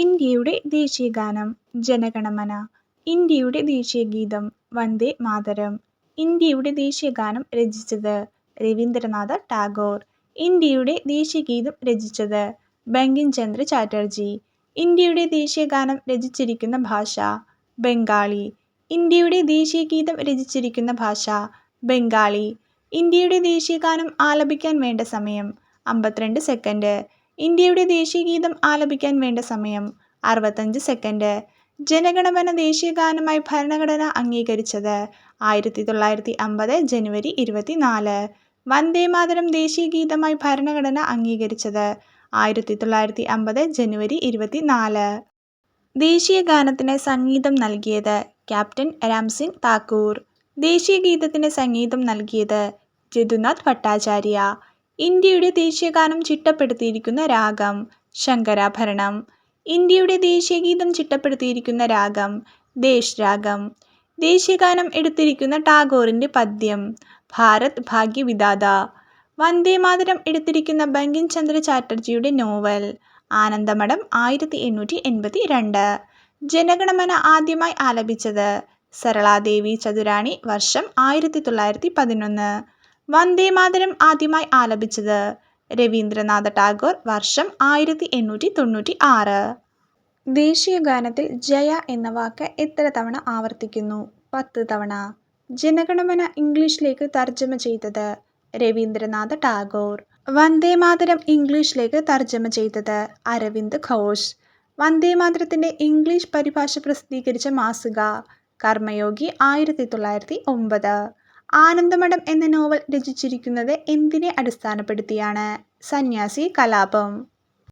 ഇന്ത്യയുടെ ദേശീയഗാനം ജനഗണമന. ഇന്ത്യയുടെ ദേശീയഗീതം വന്ദേ മാതരം. ഇന്ത്യയുടെ ദേശീയഗാനം രചിച്ചത് രവീന്ദ്രനാഥ ടാഗോർ. ഇന്ത്യയുടെ ദേശീയഗീതം രചിച്ചത് ബങ്കിം ചന്ദ്ര ചാറ്റർജി. ഇന്ത്യയുടെ ദേശീയഗാനം രചിച്ചിരിക്കുന്ന ഭാഷ ബംഗാളി. ഇന്ത്യയുടെ ദേശീയഗീതം രചിച്ചിരിക്കുന്ന ഭാഷ ബംഗാളി. ഇന്ത്യയുടെ ദേശീയഗാനം ആലപിക്കാൻ വേണ്ട സമയം അമ്പത്തിരണ്ട് സെക്കൻഡ്. ഇന്ത്യയുടെ ദേശീയഗീതം ആലപിക്കാൻ വേണ്ട സമയം അറുപത്തഞ്ച് സെക്കൻഡ്. ജനഗണമന ദേശീയഗാനമായി ഭരണഘടന അംഗീകരിച്ചത് ആയിരത്തി തൊള്ളായിരത്തി അമ്പത് ജനുവരി ഇരുപത്തിനാല്. വന്ദേമാതരം ദേശീയഗീതമായി ഭരണഘടന അംഗീകരിച്ചത് ആയിരത്തി തൊള്ളായിരത്തി അമ്പത് ജനുവരി ഇരുപത്തിനാല്. ദേശീയഗാനത്തിന് സംഗീതം നൽകിയത് ക്യാപ്റ്റൻ രാംസിംഗ് താക്കൂർ. ദേശീയഗീതത്തിന് സംഗീതം നൽകിയത് ജിതുനാഥ് ഭട്ടാചാര്യ. ഇന്ത്യയുടെ ദേശീയഗാനം ചിട്ടപ്പെടുത്തിയിരിക്കുന്ന രാഗം ശങ്കരാഭരണം. ഇന്ത്യയുടെ ദേശീയഗീതം ചിട്ടപ്പെടുത്തിയിരിക്കുന്ന രാഗം ദേശ് രാഗം ദേശീയഗാനം എടുത്തിരിക്കുന്ന ടാഗോറിന്റെ പദ്യം ഭാരത് ഭാഗ്യവിദാത വന്ദേ വന്ദേമാതരം എടുത്തിരിക്കുന്ന ബങ്കിം ചന്ദ്ര ചാറ്റർജിയുടെ നോവൽ ആനന്ദമഠം ആയിരത്തി എണ്ണൂറ്റി എൺപത്തി രണ്ട് ജനഗണമന ആദ്യമായി ആലപിച്ചത് സരളാദേവി ചതുരാണി വർഷം ആയിരത്തി തൊള്ളായിരത്തി പതിനൊന്ന് വന്ദേമാതരം ആദ്യമായി ആലപിച്ചത് രവീന്ദ്രനാഥ ടാഗോർ വർഷം ആയിരത്തി എണ്ണൂറ്റി തൊണ്ണൂറ്റി ആറ് ദേശീയഗാനത്തിൽ ജയ എന്ന വാക്ക് എത്ര തവണ ആവർത്തിക്കുന്നു? പത്ത് തവണ. ജനഗണമന ഇംഗ്ലീഷിലേക്ക് തർജമ ചെയ്തത് രവീന്ദ്രനാഥ ടാഗോർ. വന്ദേമാതരം ഇംഗ്ലീഷിലേക്ക് തർജമ ചെയ്തത് അരവിന്ദ് ഘോഷ്. വന്ദേമാതരത്തിന്റെ ഇംഗ്ലീഷ് പരിഭാഷ പ്രസിദ്ധീകരിച്ച മാസിക കർമ്മയോഗി ആയിരത്തി തൊള്ളായിരത്തി ഒമ്പത് ആനന്ദമഠം എന്ന നോവൽ രചിച്ചിരിക്കുന്നത് എന്തിനെ അടിസ്ഥാനപ്പെടുത്തിയാണ്? സന്യാസി കലാപം.